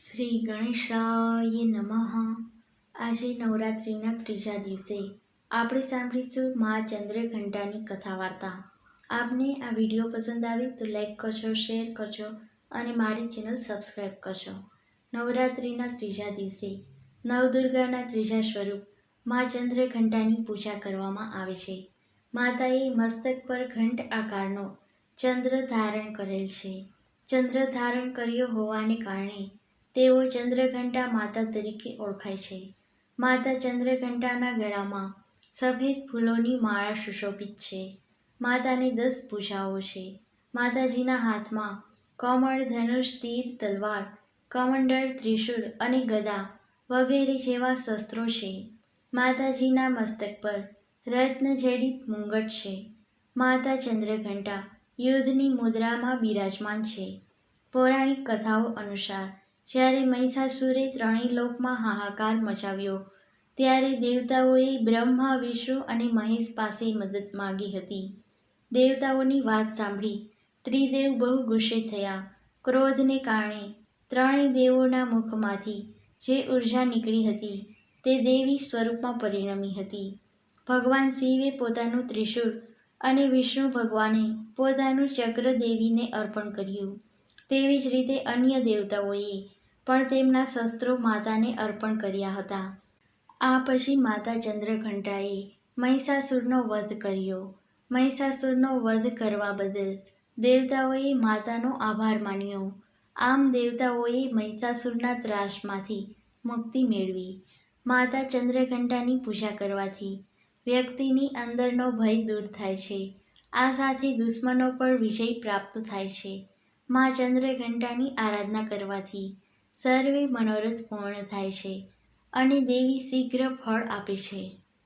શ્રી ગણેશાય નમઃ. આજે નવરાત્રિના ત્રીજા દિવસે આપણે સાંભળીશું મા ચંદ્રઘંટાની કથા વાર્તા આપને આ વીડિયો પસંદ આવે તો લાઈક કરશો શેર કરજો અને મારી ચેનલ સબસ્ક્રાઈબ કરશો નવરાત્રિના ત્રીજા દિવસે નવદુર્ગાના ત્રીજા સ્વરૂપ મા ચંદ્રઘંટાની પૂજા કરવામાં આવે છે. માતાએ મસ્તક પર ઘંટ આકારનો ચંદ્ર ધારણ કરેલ છે. ચંદ્ર ધારણ કર્યો હોવાને કારણે તેઓ ચંદ્રઘંટા માતા તરીકે ઓળખાય છે. માતા ચંદ્રઘંટાના ગળામાં સફેદ ફૂલોની માળા સુશોભિત છે. માતાની દસ ભૂજાઓ છે. માતાજીના હાથમાં કમળ, ધનુષ, તીર, તલવાર, કમંડળ, ત્રિશૂળ અને ગદા વગેરે જેવા શસ્ત્રો છે. માતાજીના મસ્તક પર રત્નજડિત મુંગટ છે. માતા ચંદ્રઘંટા યુદ્ધની મુદ્રામાં બિરાજમાન છે. પૌરાણિક કથાઓ અનુસાર જ્યારે મહિષાસુરે ત્રણેય લોકમાં હાહાકાર મચાવ્યો, ત્યારે દેવતાઓએ બ્રહ્મા, વિષ્ણુ અને મહેશ પાસે મદદ માગી હતી. દેવતાઓની વાત સાંભળી ત્રિદેવ બહુ ગુસ્સે થયા. ક્રોધને કારણે ત્રણેય દેવોના મુખમાંથી જે ઊર્જા નીકળી હતી તે દેવી સ્વરૂપમાં પરિણમી હતી. ભગવાન શિવે પોતાનું ત્રિશૂળ અને વિષ્ણુ ભગવાને પોતાનું ચક્ર દેવીને અર્પણ કર્યું. તેવી જ રીતે અન્ય દેવતાઓએ પણ તેમના શસ્ત્રો માતાને અર્પણ કર્યા હતા. આ પછી માતા ચંદ્રઘંટાએ મહિષાસુરનો વધ કર્યો. મહિષાસુરનો વધ કરવા બદલ દેવતાઓએ માતાનો આભાર માન્યો. આમ દેવતાઓએ મહિષાસુરના ત્રાસમાંથી મુક્તિ મેળવી. માતા ચંદ્રઘંટાની પૂજા કરવાથી વ્યક્તિની અંદરનો ભય દૂર થાય છે. આ સાથે દુશ્મનો પર વિજય પ્રાપ્ત થાય છે. મા ચંદ્રઘંટાની આરાધના કરવાથી સર્વે મનોરથ પૂર્ણ થાય છે અને દેવી શીઘ્ર ફળ આપે છે.